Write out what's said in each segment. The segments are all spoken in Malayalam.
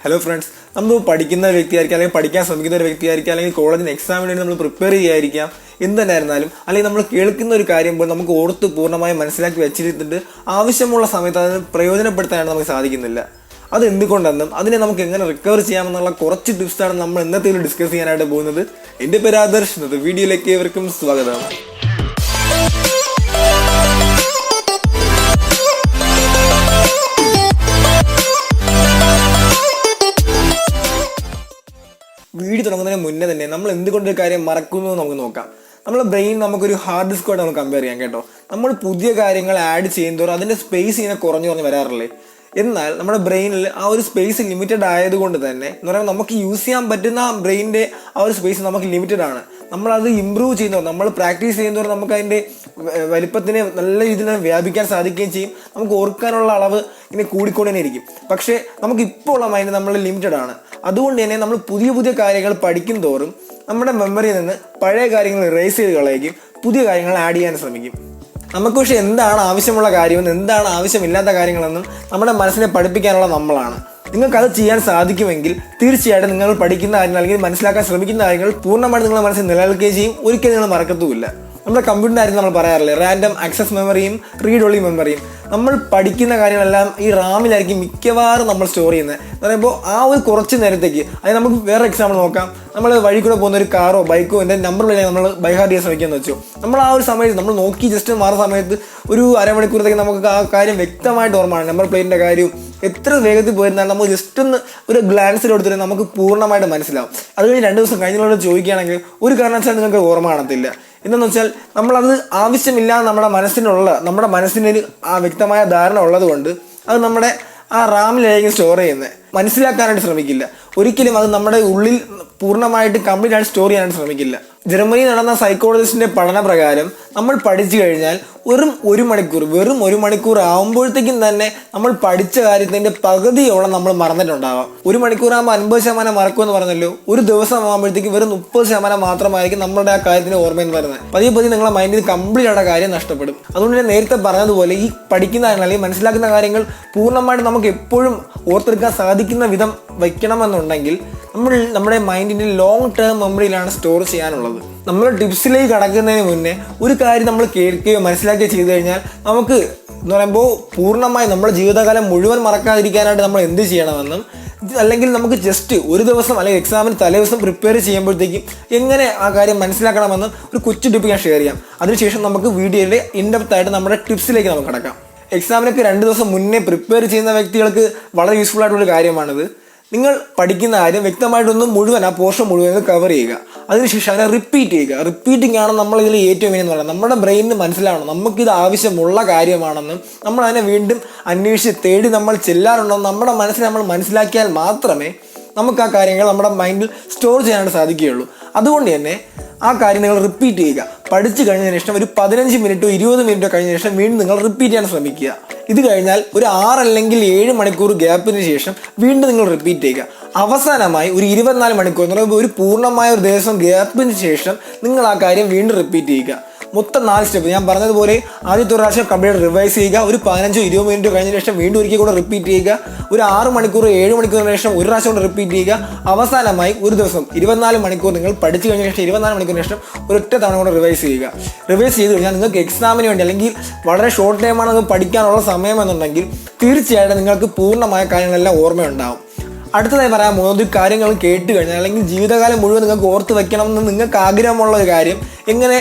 ഹലോ ഫ്രണ്ട്സ് നമ്മൾ പഠിക്കുന്ന വ്യക്തിയായിരിക്കാം അല്ലെങ്കിൽ പഠിക്കാൻ ശ്രമിക്കുന്ന ഒരു വ്യക്തിയായിരിക്കും അല്ലെങ്കിൽ കോളേജിന് എക്സാമിന് വേണ്ടി നമ്മൾ പ്രിപ്പയർ ചെയ്യായിരിക്കാം എന്ത് തന്നെയായിരുന്നാലും അല്ലെങ്കിൽ നമ്മൾ കേൾക്കുന്ന ഒരു കാര്യം പോലും നമുക്ക് ഓർത്ത് പൂർണമായും മനസ്സിലാക്കി വെച്ചിരുന്നിട്ട് ആവശ്യമുള്ള സമയത്ത് അതിന് പ്രയോജനപ്പെടുത്താനാണ് നമുക്ക് സാധിക്കുന്നില്ല. അത് എന്തുകൊണ്ടെന്നും അതിനെ നമുക്ക് എങ്ങനെ റിക്കവർ ചെയ്യാമെന്നുള്ള കുറച്ച് ടിപ്സാണ് നമ്മൾ ഇന്നത്തെ ഡിസ്കസ് ചെയ്യാനായിട്ട് പോകുന്നത്. എന്റെ പേര് ആദർശ് വീഡിയോയിലേക്ക് ഏവർക്കും സ്വാഗതം. മുന്നേ തന്നെ നമ്മൾ എന്തുകൊണ്ട് ഒരു കാര്യം മറക്കുന്നു നമുക്ക് നോക്കാം. നമ്മുടെ ബ്രെയിൻ നമുക്കൊരു ഹാർഡ് ഡിസ്കോട്ട് നമുക്ക് കമ്പയർ ചെയ്യാം കേട്ടോ. നമ്മൾ പുതിയ കാര്യങ്ങൾ ആഡ് ചെയ്യുന്നതോറും അതിന്റെ സ്പേസ് ഇങ്ങനെ കുറഞ്ഞു കുറഞ്ഞ് വരാറില്ലേ? എന്നാൽ നമ്മുടെ ബ്രെയിനിൽ ആ ഒരു സ്പേസ് ലിമിറ്റഡ് ആയതുകൊണ്ട് തന്നെ എന്ന് പറയുമ്പോൾ നമുക്ക് യൂസ് ചെയ്യാൻ പറ്റുന്ന ബ്രെയിനിന്റെ ആ ഒരു സ്പേസ് നമുക്ക് ലിമിറ്റഡ് ആണ്. നമ്മളത് ഇമ്പ്രൂവ് ചെയ്യുന്നവർ നമ്മൾ പ്രാക്ടീസ് ചെയ്യുന്നവർ നമുക്ക് അതിന്റെ വലിപ്പത്തിനെ നല്ല രീതിയിൽ വ്യാപിക്കാൻ സാധിക്കുകയും ചെയ്യും. നമുക്ക് ഓർക്കാനുള്ള അളവ് ഇങ്ങനെ കൂടിക്കൊണ്ട് തന്നെ ഇരിക്കും. പക്ഷേ നമുക്ക് ഇപ്പോൾ ഉള്ള മൈൻഡ് നമ്മൾ ലിമിറ്റഡ് ആണ്. അതുകൊണ്ട് തന്നെ നമ്മൾ പുതിയ പുതിയ കാര്യങ്ങൾ പഠിക്കും തോറും നമ്മുടെ മെമ്മറിയിൽ നിന്ന് പഴയ കാര്യങ്ങൾ റേസ് ചെയ്ത് കളയുകയും പുതിയ കാര്യങ്ങൾ ആഡ് ചെയ്യാൻ ശ്രമിക്കും. നമുക്ക് പക്ഷെ എന്താണ് ആവശ്യമുള്ള കാര്യമെന്നും എന്താണ് ആവശ്യമില്ലാത്ത കാര്യങ്ങളെന്നും നമ്മുടെ മനസ്സിനെ പഠിപ്പിക്കാനുള്ള നമ്മളാണ്. നിങ്ങൾക്ക് അത് ചെയ്യാൻ സാധിക്കുമെങ്കിൽ തീർച്ചയായിട്ടും നിങ്ങൾ പഠിക്കുന്ന കാര്യങ്ങൾ അല്ലെങ്കിൽ മനസ്സിലാക്കാൻ ശ്രമിക്കുന്ന കാര്യങ്ങൾ പൂർണമായിട്ട് നിങ്ങളുടെ മനസ്സിൽ നിലനിൽക്കുകയും ചെയ്യും. ഒരിക്കലും നിങ്ങൾ മറക്കത്തുമില്ല. നമ്മുടെ കമ്പ്യൂട്ടറിന്റെ കാര്യം നമ്മൾ പറയാറില്ലേ? റാൻഡം ആക്സസ് മെമ്മറിയും റീഡ് ഒളി മെമ്മറിയും നമ്മൾ പഠിക്കുന്ന കാര്യങ്ങളെല്ലാം ഈ റാമിലായിരിക്കും മിക്കവാറും നമ്മൾ സ്റ്റോർ ചെയ്യുന്നത്. എന്ന് പറയുമ്പോൾ ആ ഒരു കുറച്ച് നേരത്തേക്ക് അതായത് നമുക്ക് വേറെ എക്സാമ്പിൾ നോക്കാം. നമ്മൾ വഴി കൂടെ പോകുന്ന ഒരു കാറോ ബൈക്കോ എന്റെ നമ്പർ വിളിക്കാൻ നമ്മൾ ബൈഹാർഡ് ചെയ്യാൻ ശ്രമിക്കാന്ന് വെച്ചു. നമ്മൾ ആ ഒരു സമയത്ത് നമ്മൾ നോക്കി ജസ്റ്റ് മാറുന്ന സമയത്ത് ഒരു അരമണിക്കൂറത്തേക്ക് നമുക്ക് ആ കാര്യം വ്യക്തമായിട്ട് ഓർമ്മയാണ് നമ്പർ പ്ലേറ്റിന്റെ കാര്യവും എത്ര വേഗത്തിൽ പോയിരുന്നാലും നമ്മൾ ജസ്റ്റ് ഒന്ന് ഒരു ഗ്ലാൻസിൽ കൊടുത്തിട്ട് നമുക്ക് പൂർണമായിട്ട് മനസ്സിലാവും. അത് കഴിഞ്ഞ് രണ്ട് ദിവസം കഴിഞ്ഞുള്ള ചോദിക്കുകയാണെങ്കിൽ ഒരു കാരണവശാലും നിങ്ങൾക്ക് ഓർമ്മ കാണത്തില്ല. എന്തെന്ന് വെച്ചാൽ നമ്മളത് ആവശ്യമില്ല നമ്മുടെ മനസ്സിനുള്ള നമ്മുടെ മനസ്സിനൊരു ആ വ്യക്തമായ ധാരണ ഉള്ളത് കൊണ്ട് അത് നമ്മുടെ ആ റാമിലായിരിക്കും സ്റ്റോർ ചെയ്യുന്നത്. മനസ്സിലാക്കാനായിട്ട് ശ്രമിക്കില്ല. ഒരിക്കലും അത് നമ്മുടെ ഉള്ളിൽ പൂർണമായിട്ട് കംപ്ലീറ്റ് ആയിട്ട് സ്റ്റോർ ചെയ്യാനായിട്ട് ശ്രമിക്കില്ല. ജർമ്മനി നടന്ന സൈക്കോളജിസ്റ്റിന്റെ പഠന പ്രകാരം നമ്മൾ പഠിച്ചു കഴിഞ്ഞാൽ വെറും ഒരു മണിക്കൂർ വെറും ഒരു മണിക്കൂർ ആകുമ്പോഴത്തേക്കും തന്നെ നമ്മൾ പഠിച്ച കാര്യത്തിന്റെ പകുതിയോളം നമ്മൾ മറന്നിട്ടുണ്ടാവാം. ഒരു മണിക്കൂറാകുമ്പോൾ അൻപത് ശതമാനം മറക്കുമെന്ന് പറഞ്ഞല്ലോ. ഒരു ദിവസം ആകുമ്പോഴത്തേക്കും വെറും മുപ്പത് ശതമാനം മാത്രമായിരിക്കും നമ്മളുടെ ആ കാര്യത്തിന് ഓർമ്മയെന്ന് പറയുന്നത് പതിയെ പതിയെ നിങ്ങളെ മൈൻഡിൽ കംപ്ലീറ്റ് ആയിട്ട് കാര്യം നഷ്ടപ്പെടും. അതുകൊണ്ട് ഞാൻ നേരത്തെ പറഞ്ഞതുപോലെ ഈ പഠിക്കുന്ന അല്ലെങ്കിൽ മനസ്സിലാക്കുന്ന കാര്യങ്ങൾ പൂർണമായിട്ട് നമുക്ക് എപ്പോഴും ഓർത്തെടുക്കാൻ സാധിക്കുന്ന വിധം വയ്ക്കണമെന്നുണ്ടെങ്കിൽ നമ്മൾ നമ്മുടെ മൈൻഡിന്റെ ലോങ് ടേം മെമ്മറിയിലാണ് സ്റ്റോർ ചെയ്യാനുള്ളത്. നമ്മൾ ടിപ്സിലേക്ക് കടക്കുന്നതിന് മുന്നേ ഒരു കാര്യം നമ്മൾ കേൾക്കുകയോ മനസ്സിലാക്കുകയോ ചെയ്തു കഴിഞ്ഞാൽ നമുക്ക് എന്ന് പറയുമ്പോൾ പൂർണമായി നമ്മുടെ ജീവിതകാലം മുഴുവൻ മറക്കാതിരിക്കാനായിട്ട് നമ്മൾ എന്ത് ചെയ്യണമെന്നും അല്ലെങ്കിൽ നമുക്ക് ജസ്റ്റ് ഒരു ദിവസം അല്ലെങ്കിൽ എക്സാമിന് തലേദിവസം പ്രിപ്പയർ ചെയ്യുമ്പോഴത്തേക്കും എങ്ങനെ ആ കാര്യം മനസ്സിലാക്കണമെന്നും ഒരു കൊച്ചു ടിപ്പ് ഞാൻ ഷെയർ ചെയ്യാം. അതിനുശേഷം നമുക്ക് വീഡിയോയിലെ ഇൻഡെപ്ത് ആയിട്ട് നമ്മുടെ ടിപ്സിലേക്ക് നമുക്ക് കടക്കാം. എക്സാമിനൊക്കെ രണ്ട് ദിവസം മുന്നേ പ്രിപ്പയർ ചെയ്യുന്ന വ്യക്തികൾക്ക് വളരെ യൂസ്ഫുൾ ആയിട്ടുള്ള കാര്യമാണിത്. നിങ്ങൾ പഠിക്കുന്ന കാര്യം വ്യക്തമായിട്ടൊന്ന് മുഴുവൻ ആ പോർഷൻ മുഴുവൻ കവർ ചെയ്യുക. അതിനുശേഷം അതിനെ റിപ്പീറ്റ് ചെയ്യുക. റിപ്പീറ്റിംഗ് ആണ് നമ്മൾ ഇതിൽ ഏറ്റവും മെയിൻ എന്ന് പറയുന്നത്. നമ്മുടെ ബ്രെയിനിന് മനസ്സിലാവണം. നമുക്കിത് ആവശ്യമുള്ള കാര്യമാണെന്നും നമ്മൾ അതിനെ വീണ്ടും അന്വേഷിച്ച് തേടി നമ്മൾ ചെല്ലാറുണ്ടോ നമ്മുടെ മനസ്സിൽ നമ്മൾ മനസ്സിലാക്കിയാൽ മാത്രമേ നമുക്ക് ആ കാര്യങ്ങൾ നമ്മുടെ മൈൻഡിൽ സ്റ്റോർ ചെയ്യാനായിട്ട് സാധിക്കുകയുള്ളൂ. അതുകൊണ്ട് തന്നെ ആ കാര്യം നിങ്ങൾ റിപ്പീറ്റ് ചെയ്യുക. പഠിച്ചു കഴിഞ്ഞതിന് ശേഷം ഒരു പതിനഞ്ച് മിനിറ്റോ ഇരുപത് മിനിറ്റോ കഴിഞ്ഞ ശേഷം വീണ്ടും നിങ്ങൾ റിപ്പീറ്റ് ചെയ്യാൻ ശ്രമിക്കുക. ഇത് കഴിഞ്ഞാൽ ഒരു ആറ് അല്ലെങ്കിൽ ഏഴ് മണിക്കൂർ ഗ്യാപ്പിന് ശേഷം വീണ്ടും നിങ്ങൾ റിപ്പീറ്റ് ചെയ്യുക. അവസാനമായി ഒരു ഇരുപത്തിനാല് മണിക്കൂർ എന്ന് പറയുമ്പോൾ ഒരു പൂർണമായ ഒരു ദിവസം ഗ്യാപ്പിന് ശേഷം നിങ്ങൾ ആ കാര്യം വീണ്ടും റിപ്പീറ്റ് ചെയ്യുക. മൊത്തം നാല് സ്റ്റെപ്പ് ഞാൻ പറഞ്ഞതുപോലെ ആദ്യത്തെ ഒരു പ്രാവശ്യം കംപ്ലീറ്റ് റിവൈസ് ചെയ്യുക ഒരു പതിനഞ്ചോ ഇരുപത് മിനിറ്റ് കഴിഞ്ഞ ശേഷം വീണ്ടും ഒരിക്കൽ കൂടെ റിപ്പീറ്റ് ചെയ്യുക ഒരു ആറ് മണിക്കൂർ ഏഴ് മണിക്കൂറിന് ശേഷം ഒരു പ്രാവശ്യം കൂടെ റിപ്പീറ്റ് ചെയ്യുക. അവസാനമായി ഒരു ദിവസം ഇരുപത്തിനാല് മണിക്കൂർ നിങ്ങൾ പഠിച്ചു കഴിഞ്ഞ ശേഷം ഇരുപത്തിനാല് മണിക്കൂറിന് ശേഷം ഒരൊറ്റ തവണ കൂടെ റിവൈസ് ചെയ്യുക. റിവൈസ് ചെയ്ത് കഴിഞ്ഞാൽ നിങ്ങൾക്ക് എക്സാമിന് വേണ്ടി അല്ലെങ്കിൽ വളരെ ഷോർട്ട് ടൈമാണ് അത് പഠിക്കാനുള്ള സമയമെന്നുണ്ടെങ്കിൽ തീർച്ചയായിട്ടും നിങ്ങൾക്ക് പൂർണമായ കാര്യങ്ങളെല്ലാം ഓർമ്മയുണ്ടാവും. അടുത്തതായി പറയാൻ പോകുന്നത് കാര്യങ്ങൾ കേട്ട് കഴിഞ്ഞാൽ അല്ലെങ്കിൽ ജീവിതകാലം മുഴുവൻ നിങ്ങൾക്ക് ഓർത്ത് വെക്കണം നിങ്ങൾക്ക് ആഗ്രഹമുള്ള ഒരു കാര്യം എങ്ങനെ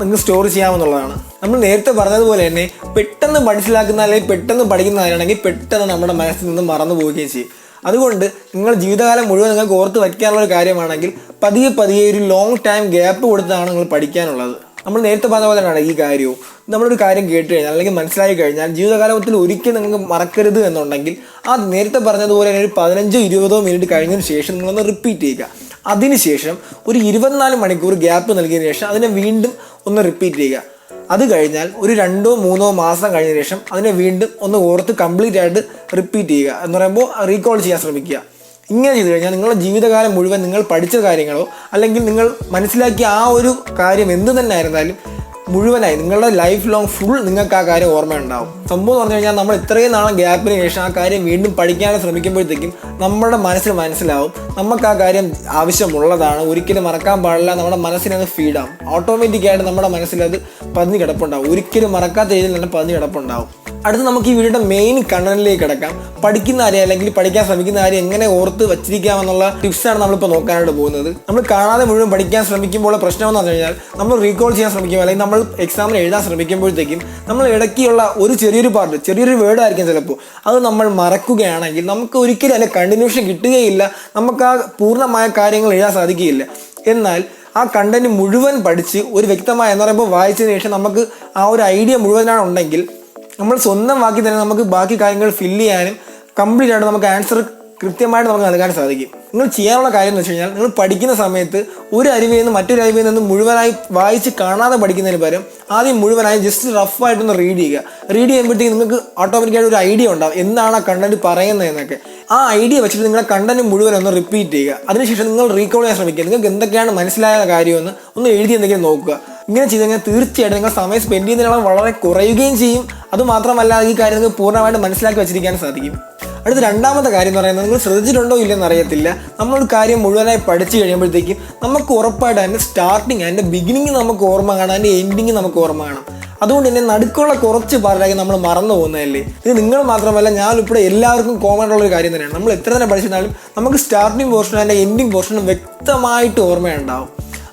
നിങ്ങൾക്ക് സ്റ്റോർ ചെയ്യാമെന്നുള്ളതാണ്. നമ്മൾ നേരത്തെ പറഞ്ഞതുപോലെ തന്നെ പെട്ടെന്ന് മനസ്സിലാക്കുന്ന അല്ലെങ്കിൽ പെട്ടെന്ന് പഠിക്കുന്ന കാര്യമാണെങ്കിൽ പെട്ടെന്ന് നമ്മുടെ മനസ്സിൽ നിന്ന് മറന്നു പോവുകയും ചെയ്യും. അതുകൊണ്ട് നിങ്ങൾ ജീവിതകാലം മുഴുവൻ നിങ്ങൾക്ക് ഓർത്ത് വയ്ക്കാനുള്ള ഒരു കാര്യമാണെങ്കിൽ പതിയെ പതിയെ ഒരു ലോങ് ടൈം ഗ്യാപ്പ് കൊടുത്താണ് നിങ്ങൾ പഠിക്കാനുള്ളത്. നമ്മൾ നേരത്തെ പറഞ്ഞ പോലെ തന്നെയാണ് ഈ കാര്യവും. നമ്മളൊരു കാര്യം കേട്ട് കഴിഞ്ഞാൽ അല്ലെങ്കിൽ മനസ്സിലായി കഴിഞ്ഞാൽ ജീവിതകാലത്തിൽ ഒരിക്കലും നിങ്ങൾക്ക് മറക്കരുത് എന്നുണ്ടെങ്കിൽ ആ നേരത്തെ പറഞ്ഞതുപോലെ തന്നെ ഒരു പതിനഞ്ചോ ഇരുപതോ മിനിറ്റ് കഴിഞ്ഞതിന് ശേഷം നിങ്ങളൊന്ന് റിപ്പീറ്റ് ചെയ്യുക. അതിനുശേഷം ഒരു ഇരുപത്തിനാല് മണിക്കൂർ ഗ്യാപ്പ് നൽകിയതിന് ശേഷം അതിനെ വീണ്ടും ഒന്ന് റിപ്പീറ്റ് ചെയ്യുക. അത് കഴിഞ്ഞാൽ ഒരു രണ്ടോ മൂന്നോ മാസം കഴിഞ്ഞ ശേഷം അതിനെ വീണ്ടും ഒന്ന് ഓർത്ത് കംപ്ലീറ്റ് ആയിട്ട് റിപ്പീറ്റ് ചെയ്യുക. എന്ന് പറയുമ്പോൾ റീകോൾ ചെയ്യാൻ ശ്രമിക്കുക. ഇങ്ങനെ ചെയ്തു കഴിഞ്ഞാൽ നിങ്ങളുടെ ജീവിതകാലം മുഴുവൻ നിങ്ങൾ പഠിച്ച കാര്യങ്ങളോ അല്ലെങ്കിൽ നിങ്ങൾ മനസ്സിലാക്കിയ ആ ഒരു കാര്യം എന്ത് തന്നെ ആയിരുന്നാലും മുഴുവനായി. നിങ്ങളുടെ ലൈഫ് ലോങ് ഫുൾ നിങ്ങൾക്ക് ആ കാര്യം ഓർമ്മയുണ്ടാവും. സംഭവം എന്ന് പറഞ്ഞു കഴിഞ്ഞാൽ നമ്മൾ ഇത്രയും നാളെ ഗ്യാപ്പിന് ശേഷം ആ കാര്യം വീണ്ടും പഠിക്കാൻ ശ്രമിക്കുമ്പോഴത്തേക്കും നമ്മുടെ മനസ്സിൽ മനസ്സിലാവും. നമുക്ക് ആ കാര്യം ആവശ്യമുള്ളതാണ്. ഒരിക്കലും മറക്കാൻ പാടില്ല. നമ്മുടെ മനസ്സിനത് ഫീഡാവും ഓട്ടോമാറ്റിക്കായിട്ട് നമ്മുടെ മനസ്സിലത് പതിഞ്ഞ് കിടപ്പുണ്ടാവും. ഒരിക്കലും മറക്കാത്ത രീതിയിൽ തന്നെ പതിഞ്ഞ് കിടപ്പുണ്ടാവും. അടുത്ത് നമുക്ക് ഈ വീഡിയോയുടെ മെയിൻ കണ്ടന്റിലേക്ക് കിടക്കാം. പഠിക്കുന്ന ആരെയും അല്ലെങ്കിൽ പഠിക്കാൻ ശ്രമിക്കുന്ന ആരെയും എങ്ങനെ ഓർത്ത് വച്ചിരിക്കാമെന്നുള്ള ടിപ്സാണ് നമ്മളിപ്പോൾ നോക്കാനായിട്ട് പോകുന്നത്. നമ്മൾ കാണാതെ മുഴുവൻ പഠിക്കാൻ ശ്രമിക്കുമ്പോൾ പ്രശ്നം എന്ന് പറഞ്ഞു കഴിഞ്ഞാൽ നമ്മൾ റീകോൾ ചെയ്യാൻ ശ്രമിക്കും. അല്ലെങ്കിൽ നമ്മൾ എക്സാമിന് എഴുതാൻ ശ്രമിക്കുമ്പോഴത്തേക്കും നമ്മൾ ഇടയ്ക്കുള്ള ഒരു ചെറിയൊരു പാർട്ട് ചെറിയൊരു വേർഡ് ആയിരിക്കും ചിലപ്പോൾ. അത് നമ്മൾ മറക്കുകയാണെങ്കിൽ നമുക്ക് ഒരിക്കലും അതിന്റെ കണ്ടിന്യൂഷൻ കിട്ടുകയില്ല. നമുക്ക് ആ പൂർണമായ കാര്യങ്ങൾ എഴുതാൻ സാധിക്കുകയില്ല. എന്നാൽ ആ കണ്ടന്റ് മുഴുവൻ പഠിച്ച് ഒരു വ്യക്തമായ എന്ന് പറയുമ്പോൾ വായിച്ചതിന് ശേഷം നമുക്ക് ആ ഒരു ഐഡിയ മുഴുവനാണ് ഉണ്ടെങ്കിൽ നമ്മൾ സ്വന്തം വാക്കി തന്നെ നമുക്ക് ബാക്കി കാര്യങ്ങൾ ഫില്ല് ചെയ്യാനും കംപ്ലീറ്റ് ആയിട്ട് നമുക്ക് ആൻസർ കൃത്യമായിട്ട് നമുക്ക് നൽകാൻ സാധിക്കും. നിങ്ങൾ ചെയ്യാനുള്ള കാര്യം എന്ന് വെച്ച് കഴിഞ്ഞാൽ നിങ്ങൾ പഠിക്കുന്ന സമയത്ത് ഒരു അരുവിൽ നിന്ന് മറ്റൊരു അരുവിൽ നിന്ന് മുഴുവനായി വായിച്ച് കാണാതെ പഠിക്കുന്നതിന് പകരം ആദ്യം മുഴുവനായി ജസ്റ്റ് റഫായിട്ടൊന്ന് റീഡ് ചെയ്യുക. റീഡ് ചെയ്യുമ്പോഴത്തേക്ക് നിങ്ങൾക്ക് ഓട്ടോമാറ്റിക്കായിട്ട് ഒരു ഐഡിയ ഉണ്ടാവും. എന്താണ് ആ കണ്ടന്റ് പറയുന്നത് എന്നൊക്കെ. ആ ഐഡിയ വെച്ചിട്ട് നിങ്ങളുടെ കണ്ടന്റ് മുഴുവൻ ഒന്ന് റിപ്പീറ്റ് ചെയ്യുക. അതിനുശേഷം നിങ്ങൾ റീകോൾ ചെയ്യാൻ ശ്രമിക്കുക. നിങ്ങൾക്ക് എന്തൊക്കെയാണ് മനസ്സിലായ കാര്യമെന്ന് ഒന്ന് എഴുതി എന്തെങ്കിലും നോക്കുക. ഇങ്ങനെ ചെയ്ത് കഴിഞ്ഞാൽ തീർച്ചയായിട്ടും നിങ്ങൾ സമയം സ്പെൻഡ് ചെയ്യുന്നതിനോളം വളരെ കുറയുകയും ചെയ്യും. അതുമാത്രമല്ല ഈ കാര്യം നിങ്ങൾക്ക് പൂർണമായിട്ട് മനസ്സിലാക്കി വെച്ചിരിക്കാൻ സാധിക്കും. അടുത്ത രണ്ടാമത്തെ കാര്യം എന്ന് പറയുന്നത് നിങ്ങൾ ശ്രദ്ധിച്ചിട്ടുണ്ടോ ഇല്ലെന്ന് അറിയത്തില്ല. നമ്മൾ കാര്യം മുഴുവനായി പഠിച്ചു കഴിയുമ്പോഴത്തേക്കും നമുക്ക് ഉറപ്പായിട്ട് അതിന്റെ സ്റ്റാർട്ടിങ് അതിന്റെ ബിഗിനിങ് നമുക്ക് ഓർമ്മ കാണാം അതിന്റെ എൻഡിങ് നമുക്ക് ഓർമ്മ കാണാം. അതുകൊണ്ട് തന്നെ നടുക്കുള്ള കുറച്ച് പാടാക്കി നമ്മൾ മറന്നു പോകുന്നതല്ലേ? ഇത് നിങ്ങൾ മാത്രമല്ല ഞാൻ ഇപ്പോൾ എല്ലാവർക്കും കോമൺ ഉള്ള ഒരു കാര്യം തന്നെയാണ്. നമ്മൾ എത്ര തന്നെ പഠിച്ചിരുന്നാലും നമുക്ക് സ്റ്റാർട്ടിങ് പോർഷനും അതിന്റെ എൻഡിങ് പോർഷനും വ്യക്തമായിട്ട് ഓർമ്മയുണ്ടാവും.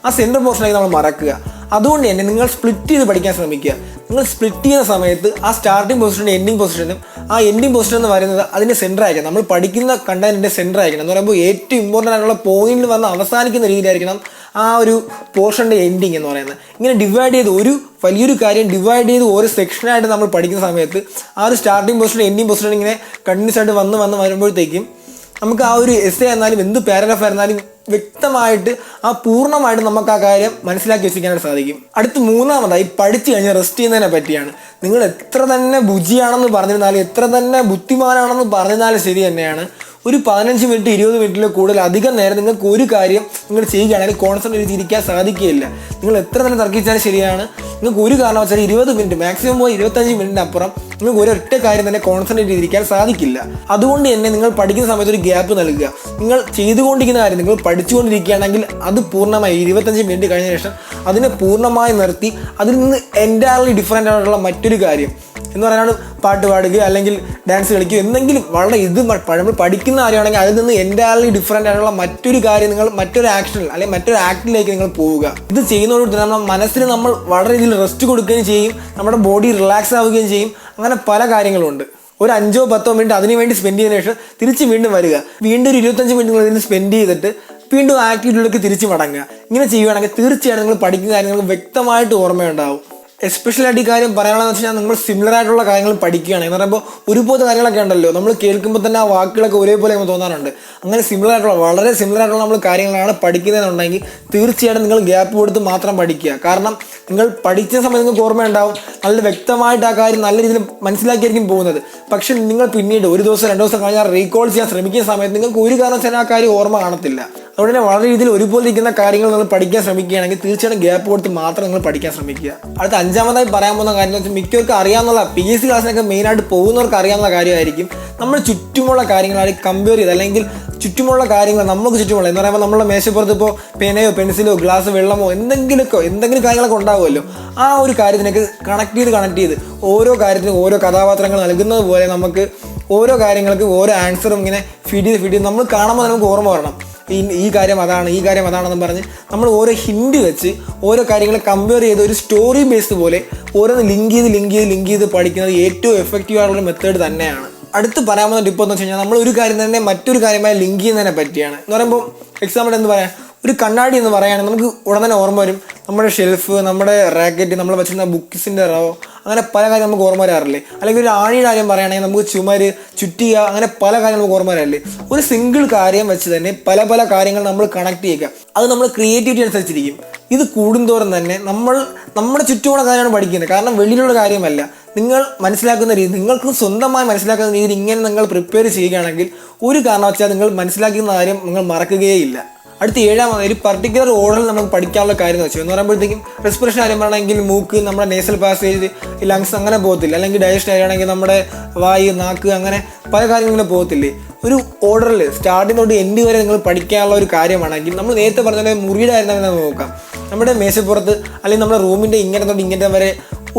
ആ സെന്റർ പോർഷനായി നമ്മൾ മറക്കുക. അതുകൊണ്ട് തന്നെ നിങ്ങൾ സ്പ്ലിറ്റ് ചെയ്ത് പഠിക്കാൻ ശ്രമിക്കുക. നിങ്ങൾ സ്പ്ലിറ്റ് ചെയ്യുന്ന സമയത്ത് ആ സ്റ്റാർട്ടിങ് പൊസിഷനും എൻഡിങ് പൊസിഷനും ആ എൻഡിങ് പോസ്റ്റർ എന്ന് പറയുന്നത് അതിന്റെ സെന്റർ ആയിരിക്കണം. നമ്മൾ പഠിക്കുന്ന കണ്ടതിന്റെ സെന്റർ ആയിരിക്കണം. എന്ന് പറയുമ്പോൾ ഏറ്റവും ഇമ്പോർട്ടന്റ് ആയിട്ടുള്ള പോയിന്റിൽ വന്ന് അവസാനിക്കുന്ന രീതിയിലായിരിക്കണം ആ ഒരു പോർഷന്റെ എൻഡിങ് എന്ന് പറയുന്നത്. ഇങ്ങനെ ഡിവൈഡ് ചെയ്ത് ഒരു വലിയൊരു കാര്യം ഡിവൈഡ് ചെയ്ത് ഓരോ സെക്ഷനായിട്ട് നമ്മൾ പഠിക്കുന്ന സമയത്ത് ആ ഒരു സ്റ്റാർട്ടിംഗ് പോസ്റ്റർ എൻഡിങ് പോസ്റ്റർ ഇങ്ങനെ കണ്ടിന്യൂസ് ആയിട്ട് വന്ന് വന്ന് വരുമ്പോഴത്തേക്കും നമുക്ക് ആ ഒരു എസ് എ എന്നാലും എന്ത് പാരഗ്രാഫ് ആയിരുന്നാലും വ്യക്തമായിട്ട് ആ പൂർണമായിട്ട് നമുക്ക് ആ കാര്യം മനസ്സിലാക്കി വെച്ചിരിക്കാനായിട്ട് സാധിക്കും. അടുത്ത് മൂന്നാമതായി പഠിച്ചു കഴിഞ്ഞ് റെസ്റ്റ് ചെയ്യുന്നതിനെ പറ്റിയാണ്. നിങ്ങൾ എത്ര തന്നെ ബുജിയാണെന്ന് പറഞ്ഞിരുന്നാലും എത്ര തന്നെ ബുദ്ധിമാനാണെന്ന് പറഞ്ഞിരുന്നാലും ശരി തന്നെയാണ്. ഒരു പതിനഞ്ച് മിനിറ്റ് ഇരുപത് മിനിറ്റിൽ കൂടുതൽ അധികം നേരം നിങ്ങൾക്ക് ഒരു കാര്യം നിങ്ങൾ ചെയ്യുകയാണെങ്കിൽ കോൺസെൻട്രേറ്റ് ചെയ്തിരിക്കാൻ സാധിക്കുകയില്ല. നിങ്ങൾ എത്ര തന്നെ തർക്കിച്ചാലും ശരിയാണ്. നിങ്ങൾക്ക് ഒരു കാരണം വെച്ചാൽ ഇരുപത് മിനിറ്റ് മാക്സിമം പോയി ഇരുപത്തഞ്ച് മിനിറ്റിന് അപ്പുറം നിങ്ങൾക്ക് ഒരൊറ്റ കാര്യം തന്നെ കോൺസെൻട്രേറ്റ് ചെയ്തിരിക്കാൻ സാധിക്കില്ല. അതുകൊണ്ട് തന്നെ നിങ്ങൾ പഠിക്കുന്ന സമയത്ത് ഒരു ഗ്യാപ്പ് നൽകുക. നിങ്ങൾ ചെയ്തുകൊണ്ടിരിക്കുന്ന കാര്യം നിങ്ങൾ പഠിച്ചുകൊണ്ടിരിക്കുകയാണെങ്കിൽ അത് പൂർണമായി ഇരുപത്തഞ്ച് മിനിറ്റ് കഴിഞ്ഞ ശേഷം അതിനെ പൂർണമായി നിർത്തി അതിൽ നിന്ന് എന്റയർലി ഡിഫറെന്റ് ആയിട്ടുള്ള മറ്റൊരു കാര്യം. എന്ന് പറയാനാണ് പാട്ട് പാടുക അല്ലെങ്കിൽ ഡാൻസ് കളിക്കുക എന്തെങ്കിലും വളരെ ഇത് നമ്മൾ പഠിക്കുന്ന കാര്യമാണെങ്കിൽ അതിൽ നിന്ന് എന്റയർലി ഡിഫറെന്റ് ആയിട്ടുള്ള മറ്റൊരു കാര്യം നിങ്ങൾ മറ്റൊരു ആക്ഷനിൽ അല്ലെങ്കിൽ മറ്റൊരു ആക്ടിലേക്ക് നിങ്ങൾ പോവുക. ഇത് ചെയ്യുന്നതോടുകൂടി നമ്മുടെ മനസ്സിന് നമ്മൾ വളരെ രീതിയിൽ റെസ്റ്റ് കൊടുക്കുകയും ചെയ്യും. നമ്മുടെ ബോഡി റിലാക്സ് ആവുകയും ചെയ്യും. അങ്ങനെ പല കാര്യങ്ങളുണ്ട് ഒരു അഞ്ചോ പത്തോ മിനിറ്റ് അതിനു വേണ്ടി സ്പെൻഡ് ചെയ്തതിനു ശേഷം തിരിച്ച് വീണ്ടും വരിക. വീണ്ടും ഒരു ഇരുപത്തഞ്ച് മിനിറ്റ് നിങ്ങൾ ഇതിന് സ്പെൻഡ് ചെയ്തിട്ട് വീണ്ടും ആക്ടിവിറ്റിയിലേക്ക് തിരിച്ച് മടങ്ങുക. ഇങ്ങനെ ചെയ്യുകയാണെങ്കിൽ തീർച്ചയായിട്ടും നിങ്ങൾ പഠിക്കുന്ന കാര്യങ്ങൾക്ക് വ്യക്തമായിട്ട് ഓർമ്മയുണ്ടാവും. എസ്പെഷ്യൽ ആയിട്ട് ഈ കാര്യം പറയാനുള്ളത് വെച്ച് കഴിഞ്ഞാൽ നമ്മൾ സിമിലർ ആയിട്ടുള്ള കാര്യങ്ങൾ പഠിക്കുകയാണ്. എന്ന് പറയുമ്പോൾ ഒരുപോലെ കാര്യങ്ങളൊക്കെ ഉണ്ടല്ലോ. നമ്മൾ കേൾക്കുമ്പോൾ തന്നെ ആ വാക്കുകളൊക്കെ ഒരേപോലെ നമുക്ക് തോന്നാറുണ്ട്. അങ്ങനെ സിമിലർ ആയിട്ടുള്ള വളരെ സിമിലർ ആയിട്ടുള്ള നമ്മൾ കാര്യങ്ങളാണ് പഠിക്കുന്നതെന്നുണ്ടെങ്കിൽ തീർച്ചയായിട്ടും നിങ്ങൾ ഗ്യാപ്പ് കൊടുത്ത് മാത്രം പഠിക്കുക. കാരണം നിങ്ങൾ പഠിച്ച സമയത്ത് നിങ്ങൾക്ക് ഓർമ്മയുണ്ടാവും. നല്ല വ്യക്തമായിട്ട് ആ കാര്യം നല്ല രീതിയിൽ മനസ്സിലാക്കിയായിരിക്കും പോകുന്നത്. പക്ഷെ നിങ്ങൾ പിന്നീട് ഒരു ദിവസം രണ്ട് ദിവസം കഴിഞ്ഞാൽ റീകോൾ ചെയ്യാൻ ശ്രമിക്കുന്ന സമയത്ത് നിങ്ങൾക്ക് ഒരു കാരണവശാലും ആ കാര്യം ഓർമ്മ കാണത്തില്ല. അതുകൊണ്ട് തന്നെ വളരെ രീതിയിൽ ഒരുപോലെ ഇരിക്കുന്ന കാര്യങ്ങൾ നിങ്ങൾ പഠിക്കാൻ ശ്രമിക്കുകയാണെങ്കിൽ തീർച്ചയായിട്ടും ഗ്യാപ്പ് കൊടുത്ത് മാത്രം നിങ്ങൾ പഠിക്കാൻ ശ്രമിക്കുക. അടുത്ത അഞ്ചാമതായി പറയാൻ പോകുന്ന കാര്യം എന്ന് വെച്ചാൽ മിക്കവർക്കും അറിയാവുന്ന പി എസ് സി ക്ലാസ്സിനൊക്കെ മെയിനായിട്ട് പോകുന്നവർക്ക് അറിയാവുന്ന കാര്യമായിരിക്കും. നമ്മൾ ചുറ്റുമുള്ള കാര്യങ്ങളായി കമ്പയർ ചെയ്ത് അല്ലെങ്കിൽ ചുറ്റുമുള്ള കാര്യങ്ങൾ നമുക്ക് ചുറ്റുമുള്ള എന്ന് പറയുമ്പോൾ നമ്മുടെ മേശപ്പുറത്ത് ഇപ്പോൾ പേനയോ പെൻസിലോ ഗ്ലാസ് വെള്ളമോ എന്തെങ്കിലുമൊക്കെ എന്തെങ്കിലും കാര്യങ്ങളൊക്കെ ഉണ്ടാവുമല്ലോ. ആ ഒരു കാര്യത്തിനൊക്കെ കണക്ട് ചെയ്ത് കണക്ട് ചെയ്ത് ഓരോ കാര്യത്തിനും ഓരോ കഥാപാത്രങ്ങൾ നൽകുന്നത് പോലെ നമുക്ക് ഓരോ കാര്യങ്ങൾക്ക് ഓരോ ആൻസറും ഇങ്ങനെ ഫീഡ് ചെയ്ത് ഫീഡ് ചെയ്ത് നമ്മൾ കാണുമ്പോൾ നമുക്ക് ഓർമ്മ വരണം. ഈ കാര്യം അതാണ് ഈ കാര്യം അതാണെന്ന് പറഞ്ഞ് നമ്മൾ ഓരോ ഹിൻഡ് വെച്ച് ഓരോ കാര്യങ്ങൾ കമ്പയർ ചെയ്ത് ഒരു സ്റ്റോറി ബേസ്ഡ് പോലെ ഓരോന്ന് ലിങ്ക് ചെയ്ത് ലിങ്ക് ചെയ്ത് ലിങ്ക് ചെയ്ത് പഠിക്കുന്നത് ഏറ്റവും എഫക്റ്റീവ് ആയിട്ടുള്ള മെത്തേഡ് തന്നെയാണ്. അടുത്ത് പറയാൻ പോകുന്ന ടിപ്പ് എന്ന് വെച്ച് കഴിഞ്ഞാൽ നമ്മൾ ഒരു കാര്യം തന്നെ മറ്റൊരു കാര്യമായി ലിങ്ക് ചെയ്യുന്നതിനെ പറ്റിയാണ്. എന്ന് പറയുമ്പോൾ എക്സാമ്പിൾ എന്ന് പറയാം. ഒരു കണ്ണാടി എന്ന് പറയുകയാണെങ്കിൽ നമുക്ക് ഉടനെ ഓർമ്മ വരും. നമ്മുടെ ഷെൽഫ് നമ്മുടെ റാക്കറ്റ് നമ്മൾ വെച്ചിരുന്ന ബുക്സിന്റെ റോ അങ്ങനെ പല കാര്യം നമുക്ക് ഓർമ്മ വരാറില്ലേ? അല്ലെങ്കിൽ ഒരു ആണിയുടെ കാര്യം പറയുകയാണെങ്കിൽ നമുക്ക് ചുമര് ചുറ്റിയ അങ്ങനെ പല കാര്യങ്ങൾ നമുക്ക് ഓർമ്മ വരാറില്ലേ? ഒരു സിംഗിൾ കാര്യം വെച്ച് തന്നെ പല പല കാര്യങ്ങൾ നമ്മൾ കണക്ട് ചെയ്യുക. അത് നമ്മൾ ക്രിയേറ്റിവിറ്റി അനുസരിച്ചിരിക്കും. ഇത് കൂടുന്തോറും തന്നെ നമ്മൾ നമ്മുടെ ചുറ്റുമുള്ള കാര്യമാണ് പഠിക്കുന്നത്. കാരണം വെളിയിലുള്ള കാര്യമല്ല. നിങ്ങൾ മനസ്സിലാക്കുന്ന രീതി നിങ്ങൾക്ക് സ്വന്തമായി മനസ്സിലാക്കുന്ന രീതിയിൽ ഇങ്ങനെ നിങ്ങൾ പ്രിപ്പയർ ചെയ്യുകയാണെങ്കിൽ ഒരു കാരണവശാൽ നിങ്ങൾ മനസ്സിലാക്കുന്ന കാര്യം നിങ്ങൾ മറക്കുകയേ ഇല്ല. അടുത്ത ഏഴാമത് ഒരു പർട്ടിക്കുലർ ഓർഡറിൽ നമ്മൾ പഠിക്കാനുള്ള കാര്യം എന്ന് വെച്ചാൽ എന്ന് പറയുമ്പോഴത്തേക്കും റെസ്പിറേഷൻ കാര്യം പറയണമെങ്കിൽ മൂക്ക് നമ്മുടെ നേസൽ പാസേജ് ലങ്സ് അങ്ങനെ പോകത്തില്ല. അല്ലെങ്കിൽ ഡയജഷൻ ആണെങ്കിൽ നമ്മുടെ വായു നാക്ക് അങ്ങനെ പല കാര്യങ്ങളും പോകത്തില്ലേ. ഒരു ഓർഡറിൽ സ്റ്റാർട്ടിങ് തൊട്ട് എൻഡ് വരെ നിങ്ങൾ പഠിക്കാനുള്ള ഒരു കാര്യമാണെങ്കിൽ നമ്മൾ നേരത്തെ പറഞ്ഞ മുറിയുടെ തന്നെ നമുക്ക് നോക്കാം. നമ്മുടെ മേശപ്പുറത്ത് അല്ലെങ്കിൽ നമ്മുടെ റൂമിന്റെ ഇങ്ങനെ തൊട്ട് ഇങ്ങനെ വരെ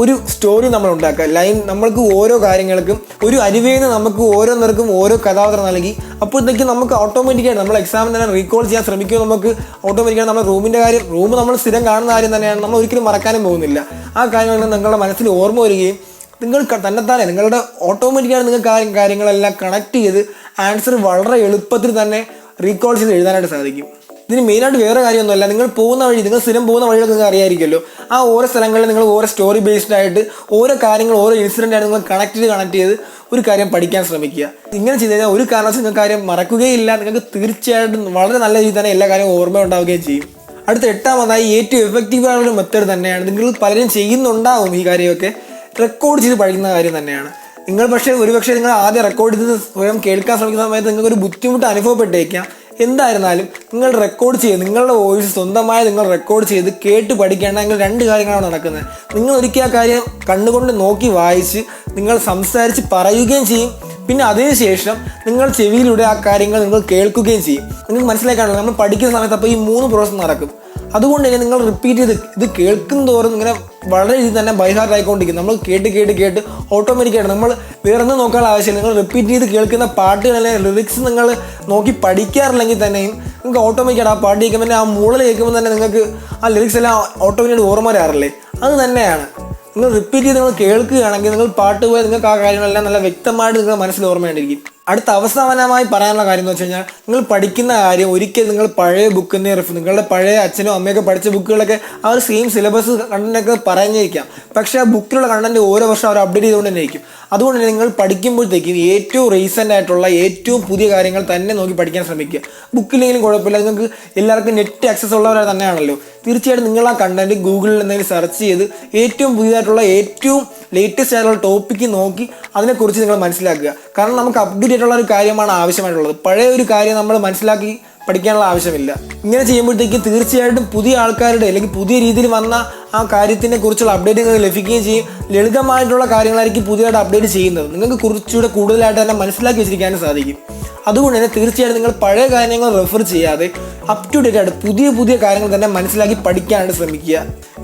ഒരു സ്റ്റോറി നമ്മൾ ഉണ്ടാക്കുക. ലൈൻ നമ്മൾക്ക് ഓരോ കാര്യങ്ങൾക്കും ഒരു അരിവേന്ന് നമുക്ക് ഓരോന്നർക്കും ഓരോ കഥാപാത്രം നൽകി. അപ്പോഴത്തേക്ക് നമുക്ക് ഓട്ടോമാറ്റിക്കായിട്ട് നമ്മൾ എക്സാമിന് തന്നെ റീകോൾ ചെയ്യാൻ ശ്രമിക്കുമോ നമുക്ക് ഓട്ടോമാറ്റിക്കായിട്ട് നമ്മുടെ റൂമിന്റെ കാര്യം റൂം നമ്മൾ സ്ഥിരം കാണുന്ന കാര്യം തന്നെയാണ്. നമ്മൾ ഒരിക്കലും മറക്കാനും പോകുന്നില്ല. ആ കാര്യങ്ങൾ നിങ്ങളുടെ മനസ്സിൽ ഓർമ്മ വരികയും നിങ്ങൾ തന്നെ തന്നെത്താനെ നിങ്ങളുടെ ഓട്ടോമാറ്റിക്കായിട്ട് നിങ്ങൾക്ക് കാര്യം കാര്യങ്ങളെല്ലാം കണക്ട് ചെയ്ത് ആൻസർ വളരെ എളുപ്പത്തിൽ തന്നെ റീകോൾ ചെയ്ത് എഴുതാനായിട്ട് സാധിക്കും. ഇതിന് മെയിനായിട്ട് വേറെ കാര്യമൊന്നുമല്ല. നിങ്ങൾ പോകുന്ന വഴി നിങ്ങൾ സ്ഥിരം പോകുന്ന വഴികളൊക്കെ നിങ്ങൾക്ക് അറിയാമായിരിക്കുമല്ലോ ആ ഓരോ സ്ഥലങ്ങളിൽ നിങ്ങൾ ഓരോ സ്റ്റോറി ബേസ്ഡ് ആയിട്ട് ഓരോ കാര്യങ്ങൾ ഓരോ ഇൻസിഡന്റ് ആയിട്ട് നിങ്ങൾ കണക്ട് ചെയ്ത് കണക്ട് ചെയ്ത് ഒരു കാര്യം പഠിക്കാൻ ശ്രമിക്കുക. ഇങ്ങനെ ചെയ്ത് കഴിഞ്ഞാൽ ഒരു കാരണവശാലും നിങ്ങൾക്ക് കാര്യം മറക്കുകയില്ല. നിങ്ങൾക്ക് തീർച്ചയായിട്ടും വളരെ നല്ല രീതിയിൽ തന്നെ എല്ലാ കാര്യവും ഓർമ്മ ഉണ്ടാവുകയും ചെയ്യും. അടുത്ത എട്ടാമതായി ഏറ്റവും എഫക്റ്റീവ് ഒരു മെത്തേഡ് തന്നെയാണ്. നിങ്ങൾ പലരും ചെയ്യുന്നുണ്ടാവും ഈ കാര്യമൊക്കെ. റെക്കോർഡ് ചെയ്ത് പഠിക്കുന്ന കാര്യം തന്നെയാണ്. നിങ്ങൾ പക്ഷേ ഒരുപക്ഷെ നിങ്ങൾ ആദ്യം റെക്കോർഡ് ചെയ്ത് സ്വയം കേൾക്കാൻ ശ്രമിക്കുന്ന സമയത്ത് നിങ്ങൾക്ക് ഒരു ബുദ്ധിമുട്ട് അനുഭവപ്പെട്ടേക്കാം. എന്തായിരുന്നാലും നിങ്ങൾ റെക്കോർഡ് ചെയ്ത് നിങ്ങളുടെ വോയിസ് സ്വന്തമായി നിങ്ങൾ റെക്കോർഡ് ചെയ്ത് കേട്ട് പഠിക്കേണ്ട നിങ്ങൾ രണ്ട് കാര്യങ്ങളാണ് നടക്കുന്നത്. നിങ്ങൾ ഒരിക്കൽ ആ കാര്യം കണ്ണുകൊണ്ട് നോക്കി വായിച്ച് നിങ്ങൾ സംസാരിച്ച് പറയുകയും ചെയ്യും. പിന്നെ അതിനുശേഷം നിങ്ങൾ ചെവിയിലൂടെ ആ കാര്യങ്ങൾ നിങ്ങൾ കേൾക്കുകയും ചെയ്യും. നിങ്ങൾക്ക് മനസ്സിലാക്കാണല്ലോ നമ്മൾ പഠിക്കുന്ന സമയത്ത് അപ്പോൾ ഈ മൂന്ന് പ്രോസസ്സ് നടക്കും. അതുകൊണ്ട് തന്നെ നിങ്ങൾ റിപ്പീറ്റ് ചെയ്ത് ഇത് കേൾക്കും തോറും ഇങ്ങനെ വളരെ രീതിയിൽ തന്നെ ബൈഹാർട്ട് ആയിക്കൊണ്ടിരിക്കും നമ്മൾ കേട്ട് കേട്ട് കേട്ട് ഓട്ടോമാറ്റിക്കായിട്ട് നമ്മൾ വേറെ ഒന്നും നോക്കാനുള്ള ആവശ്യമില്ല. നിങ്ങൾ റിപ്പീറ്റ് ചെയ്ത് കേൾക്കുന്ന പാട്ടുകൾ അല്ലെങ്കിൽ ലിറിക്സ് നിങ്ങൾ നോക്കി പഠിക്കാറില്ലെങ്കിൽ തന്നെയും നിങ്ങൾക്ക് ഓട്ടോമാറ്റിക്കായിട്ട് ആ പാട്ട് കേൾക്കുമ്പോൾ തന്നെ ആ മൂളൽ കേൾക്കുമ്പോൾ തന്നെ നിങ്ങൾക്ക് ആ ലിറിക്സ് എല്ലാം ഓട്ടോമാറ്റിക്കായിട്ട് ഓർമ്മ വരാറില്ലേ? അത് തന്നെയാണ്. നിങ്ങൾ റിപ്പീറ്റ് ചെയ്ത് നിങ്ങൾ കേൾക്കുകയാണെങ്കിൽ നിങ്ങൾ പാട്ട് പോയാൽ നിങ്ങൾക്ക് ആ കാര്യങ്ങളെല്ലാം നല്ല വ്യക്തമായിട്ട് നിങ്ങളുടെ മനസ്സിൽ ഓർമ്മയുണ്ടിരിക്കും അടുത്ത അവസാനമായി പറയാനുള്ള കാര്യം എന്ന് വെച്ച് കഴിഞ്ഞാൽ നിങ്ങൾ പഠിക്കുന്ന കാര്യം ഒരിക്കൽ നിങ്ങൾ പഴയ ബുക്കിന്റെ റെഫ് നിങ്ങളുടെ പഴയ അച്ഛനും അമ്മയൊക്കെ പഠിച്ച ബുക്കുകളൊക്കെ ആ ഒരു സെയിം സിലബസ് കണ്ടന്റൊക്കെ പറഞ്ഞിരിക്കാം പക്ഷേ ആ ബുക്കിലുള്ള കണ്ടന്റ് ഓരോ വർഷം അവർ അപ്ഡേറ്റ് ചെയ്തുകൊണ്ട് തന്നെ ഇരിക്കും. അതുകൊണ്ട് തന്നെ നിങ്ങൾ പഠിക്കുമ്പോഴത്തേക്കും ഏറ്റവും റീസെന്റ് ആയിട്ടുള്ള ഏറ്റവും പുതിയ കാര്യങ്ങൾ തന്നെ നോക്കി പഠിക്കാൻ ശ്രമിക്കുക. ബുക്കിലെങ്കിലും കുഴപ്പമില്ല. നിങ്ങൾക്ക് എല്ലാവർക്കും നെറ്റ് ആക്സസ് ഉള്ളവരെ തന്നെയാണല്ലോ. തീർച്ചയായിട്ടും നിങ്ങൾ ആ കണ്ടന്റ് ഗൂഗിളിൽ എന്തെങ്കിലും സെർച്ച് ചെയ്ത് ഏറ്റവും പുതിയതായിട്ടുള്ള ഏറ്റവും ലേറ്റസ്റ്റ് ആയിട്ടുള്ള ടോപ്പിക്ക് നോക്കി അതിനെക്കുറിച്ച് നിങ്ങൾ മനസ്സിലാക്കുക. കാരണം നമുക്ക് അപ്ഡേറ്റ് ആയിട്ടുള്ള ഒരു കാര്യമാണ് ആവശ്യമായിട്ടുള്ളത്. പഴയ ഒരു കാര്യം നമ്മൾ മനസ്സിലാക്കി പഠിക്കാനുള്ള ആവശ്യമില്ല. ഇങ്ങനെ ചെയ്യുമ്പോഴത്തേക്ക് തീർച്ചയായിട്ടും പുതിയ ആൾക്കാരുടെ അല്ലെങ്കിൽ പുതിയ രീതിയിൽ വന്ന ആ കാര്യത്തിനെ കുറിച്ചുള്ള അപ്ഡേറ്റ് നിങ്ങൾക്ക് ലഭിക്കുകയും ചെയ്യും. ലളിതമായിട്ടുള്ള കാര്യങ്ങളായിരിക്കും പുതിയതായിട്ട് അപ്ഡേറ്റ് ചെയ്യുന്നത്. നിങ്ങൾക്ക് കുറച്ചുകൂടെ കൂടുതലായിട്ട് തന്നെ മനസ്സിലാക്കി വെച്ചിരിക്കാനും സാധിക്കും. അതുകൊണ്ട് തന്നെ തീർച്ചയായിട്ടും നിങ്ങൾ പഴയ കാര്യങ്ങൾ റെഫർ ചെയ്യാതെ അപ് ടു ഡേറ്റ് ആയിട്ട് പുതിയ പുതിയ കാര്യങ്ങൾ തന്നെ മനസ്സിലാക്കി പഠിക്കാനായിട്ട് ശ്രമിക്കുക.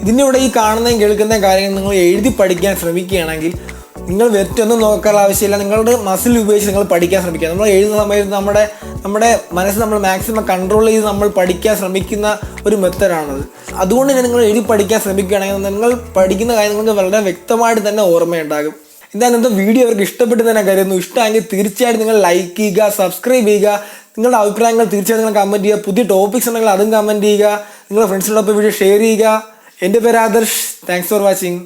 ഇതിന്റെ കൂടെ ഈ കാണുന്നതും കേൾക്കുന്ന കാര്യങ്ങൾ നിങ്ങൾ എഴുതി പഠിക്കാൻ ശ്രമിക്കുകയാണെങ്കിൽ നിങ്ങൾ വെറ്റൊന്നും നോക്കാനുള്ള ആവശ്യമില്ല. നിങ്ങളുടെ മസിൽ ഉപയോഗിച്ച് നിങ്ങൾ പഠിക്കാൻ ശ്രമിക്കുക. നമ്മൾ എഴുതുന്ന സമയത്ത് നമ്മുടെ നമ്മുടെ മനസ്സ് നമ്മൾ മാക്സിമം കൺട്രോൾ ചെയ്ത് നമ്മൾ പഠിക്കാൻ ശ്രമിക്കുന്ന ഒരു മെത്തഡാണത് അതുകൊണ്ട് തന്നെ നിങ്ങൾ എഴുതി പഠിക്കാൻ ശ്രമിക്കുകയാണെങ്കിൽ നിങ്ങൾ പഠിക്കുന്ന കാര്യങ്ങൾക്ക് വളരെ വ്യക്തമായിട്ട് തന്നെ ഓർമ്മയുണ്ടാകും. എന്തായാലും ഇന്നത്തെ വീഡിയോ അവർക്ക് ഇഷ്ടപ്പെട്ടു തന്നെ കരുതുന്നു. ഇഷ്ടമെങ്കിൽ തീർച്ചയായിട്ടും നിങ്ങൾ ലൈക്ക് ചെയ്യുക സബ്സ്ക്രൈബ് ചെയ്യുക. നിങ്ങളുടെ അഭിപ്രായങ്ങൾ തീർച്ചയായിട്ടും നിങ്ങൾ കമന്റ് ചെയ്യുക. പുതിയ ടോപ്പിക്സ് ഉണ്ടെങ്കിൽ അതും കമന്റ് ചെയ്യുക. നിങ്ങളുടെ ഫ്രണ്ട്സിനോടൊപ്പം വീഡിയോ ഷെയർ ചെയ്യുക. എന്റെ പേര് ആദർശ്. Thanks for watching